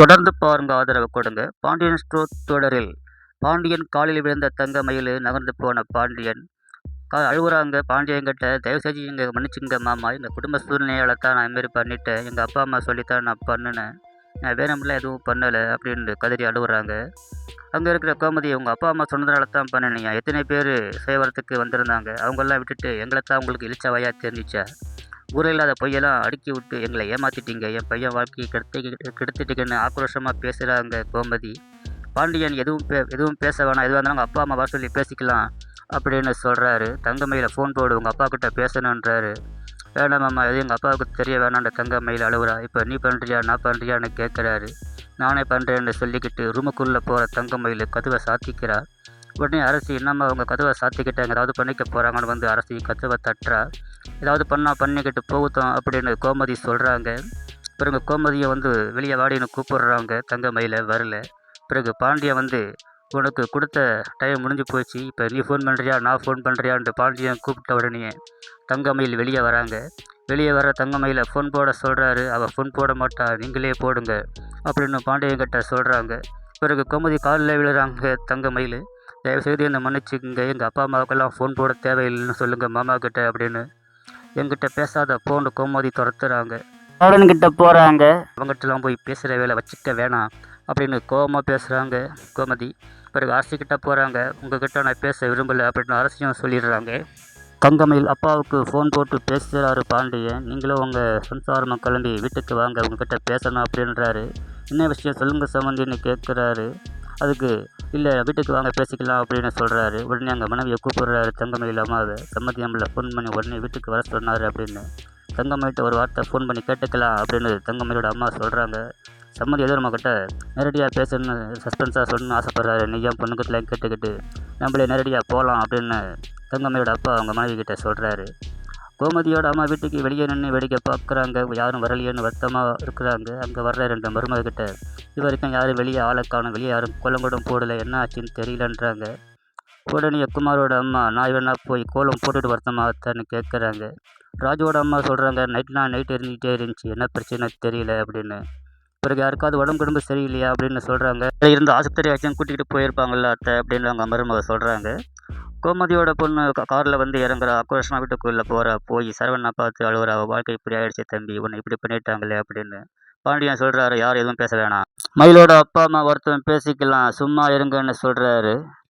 தொடர்ந்து பாருங்க ஆதரவு கொடுங்க. பாண்டியன் ஸ்டோர் தொடரில் பாண்டியன் காலில் விழுந்த தங்க மயில் நகர்ந்து போன பாண்டியன். கா அழுகுறாங்க. பாண்டியன்கிட்ட தயவு செஞ்சு எங்கள் மன்னிச்சுங்க மாமா. எங்கள் குடும்ப சூழ்நிலையால் தான் நான் இதுமாரி பண்ணிட்டேன். எங்கள் அப்பா அம்மா சொல்லித்தான் நான் பண்ணினேன். நான் வேணும்லாம் எதுவும் பண்ணலை அப்படின்னு கதறி அழுகுறாங்க. அங்கே இருக்கிற கோமதி உங்கள் அப்பா அம்மா சொன்னதுனால தான் பண்ணினியா எத்தனை பேர் சேவரத்துக்கு வந்திருந்தாங்க. அவங்கெல்லாம் விட்டுட்டு எங்களை தான் உங்களுக்கு இழிச்ச தெரிஞ்சிச்சா? ஊரே இல்லாத பொய்யெல்லாம் அடுக்கி விட்டு எங்களை ஏமாற்றிட்டீங்க என் பையன் வாழ்க்கையை கெடுத்து கெடுத்துட்டீங்கன்னு ஆக்ரோஷமாக பேசுகிறாங்க கோமதி. பாண்டியன் எதுவும் பே எதுவும் பேச வேணாம். எதுவாக இருந்தாலும் அப்பா அம்மா வர சொல்லி பேசிக்கலாம் அப்படின்னு சொல்கிறாரு தங்கமையில் ஃபோன் போடு உங்கள் அப்பா கிட்ட பேசணுன்றாரு வேணாம் எதுவும் எங்கள் அப்பாவுக்கு தெரிய வேணான்ற தங்கமயில் அழுகுறா. இப்போ நீ பண்ணுறியா நான் பண்ணுறியான்னு கேட்குறாரு நானே பண்ணுறேன்னு சொல்லிக்கிட்டு ரூமுக்குள்ளே போகிற தங்கமயில் கதவை சாத்திக்கிறார் உடனே அரசி என்னம்மா அவங்க கதவை சாத்திக்கிட்டாங்க ஏதாவது பண்ணிக்க போகிறாங்கன்னு வந்து அரசி கதவை தட்டுறா. ஏதாவது பண்ணால் பண்ணிக்கிட்டு போகுத்தோம் அப்படின்னு கோமதி சொல்கிறாங்க பிறகு கோமதியை வந்து வெளியே வாடின்னு கூப்பிடுறாங்க. தங்கமயில வரல. பிறகு பாண்டியன் வந்து உனக்கு கொடுத்த டைம் முடிஞ்சு போச்சு. இப்போ நீ ஃபோன் பண்ணுறியா நான் ஃபோன் பண்ணுறியான்ட்டு பாண்டியன் கூப்பிட்ட உடனே தங்கமயில் வெளியே வராங்க. வெளியே வர தங்கமயில ஃபோன் போட சொல்கிறாரு அவள் ஃபோன் போட மாட்டா. நீங்களே போடுங்க. அப்படின்னு பாண்டியன்கிட்ட சொல்கிறாங்க பிறகு கோமதி காலில் விழுறாங்க தங்கமயில். தயவுசெய்து என்னை மன்னிச்சுக்கங்க. எங்கள் அப்பா அம்மாவுக்கெல்லாம் ஃபோன் போட தேவையில்லைன்னு சொல்லுங்கள் மாமா கிட்ட அப்படின்னு என்கிட்ட பேசாத போன்னு கோமதி துரத்துறாங்க. கிட்ட போகிறாங்க அவங்ககிட்டலாம் போய் பேசுகிற வேலை வச்சுக்க வேணாம் அப்படின்னு கோபமாக பேசுகிறாங்க கோமதி. பிறகு அரசிக்கிட்ட போகிறாங்க உங்ககிட்ட நான் பேச விரும்பலை அப்படின்னு அரசியும் சொல்லிடுறாங்க. தங்கமயில் அப்பாவுக்கு ஃபோன் போட்டு பேசுகிறாரு பாண்டியன். நீங்களும் உங்கள் சம்சாரமாக கிளம்பி வீட்டுக்கு வாங்க உங்ககிட்ட பேசணும் அப்படின்றாரு. என்ன விஷயம் சொல்லுங்கள் சம்மந்தின்னு கேட்குறாரு அதுக்கு இல்லை வீட்டுக்கு வாங்க பேசிக்கலாம் அப்படின்னு சொல்கிறாரு உடனே அங்கே மனைவியை கூப்பிடுறாரு. தங்கமயில் அம்மாவை சம்மதி நம்மளை ஃபோன் பண்ணி உடனே வீட்டுக்கு வர சொன்னார் அப்படின்னு. தங்கமயிட்ட ஒரு வார்த்தை ஃபோன் பண்ணி கேட்டுக்கலாம் அப்படின்னு தங்கமயிலோட அம்மா சொல்கிறாங்க சம்மதி எதுவும் நம்மக்கிட்ட நேரடியாக பேசணும்னு சஸ்பென்ஸாக சொல்லணும்னு ஆசைப்பட்றாரு. நீ ஏன் பொண்ணுக்கிட்டலாம் கேட்டுக்கிட்டு நம்மளே நேரடியாக போகலாம் அப்படின்னு தங்கம்மையோட அப்பா அவங்க மனைவி கிட்ட சொல்கிறாரு கோமதியோட அம்மா வீட்டுக்கு வெளியே நின்று வேடிக்கை பார்க்குறாங்க. யாரும் வரலையேன்னு வருத்தமாக இருக்கிறாங்க. அங்கே வர்ற ரெண்டு மருமகிட்ட இது வரைக்கும் யாரும் வெளியே ஆளை காணும். வெளியே யாரும் கோலம் போடலை. என்ன ஆச்சுன்னு தெரியலன்றாங்க. உடனே குமாரோட அம்மா நான் வேணா போய் கோலம் போட்டுட்டு வருத்தமாகத்தான்னு கேட்குறாங்க ராஜுவோட அம்மா சொல்கிறாங்க நைட் நான் நைட் இருந்துகிட்டே இருந்துச்சு. என்ன பிரச்சனை தெரியல அப்படின்னு. பிறகு யாருக்காவது உடம்பு உடம்பு சரியில்லையா அப்படின்னு சொல்கிறாங்க இருந்து ஆஸ்பத்திரி ஆச்சும் கூட்டிகிட்டு போயிருப்பாங்கல்ல அத்தை அப்படின்னு அவங்க மருமக சொல்கிறாங்க கோமதியோட பொண்ணு காரில் வந்து இறங்குற. ஆக்ரோஷமாக வீட்டுக்குள்ளே போகிற போய் சரவணா பார்த்து அழுகுற வாழ்க்கை இப்படி ஆயிடுச்சு தம்பி. உன்னை இப்படி பண்ணிட்டாங்களே அப்படின்னு பாண்டியன் சொல்கிறாரு யார் எதுவும் பேச வேணாம். மயிலோட அப்பா அம்மா ஒருத்தன் பேசிக்கலாம். சும்மா இருங்கன்னு சொல்கிறாரு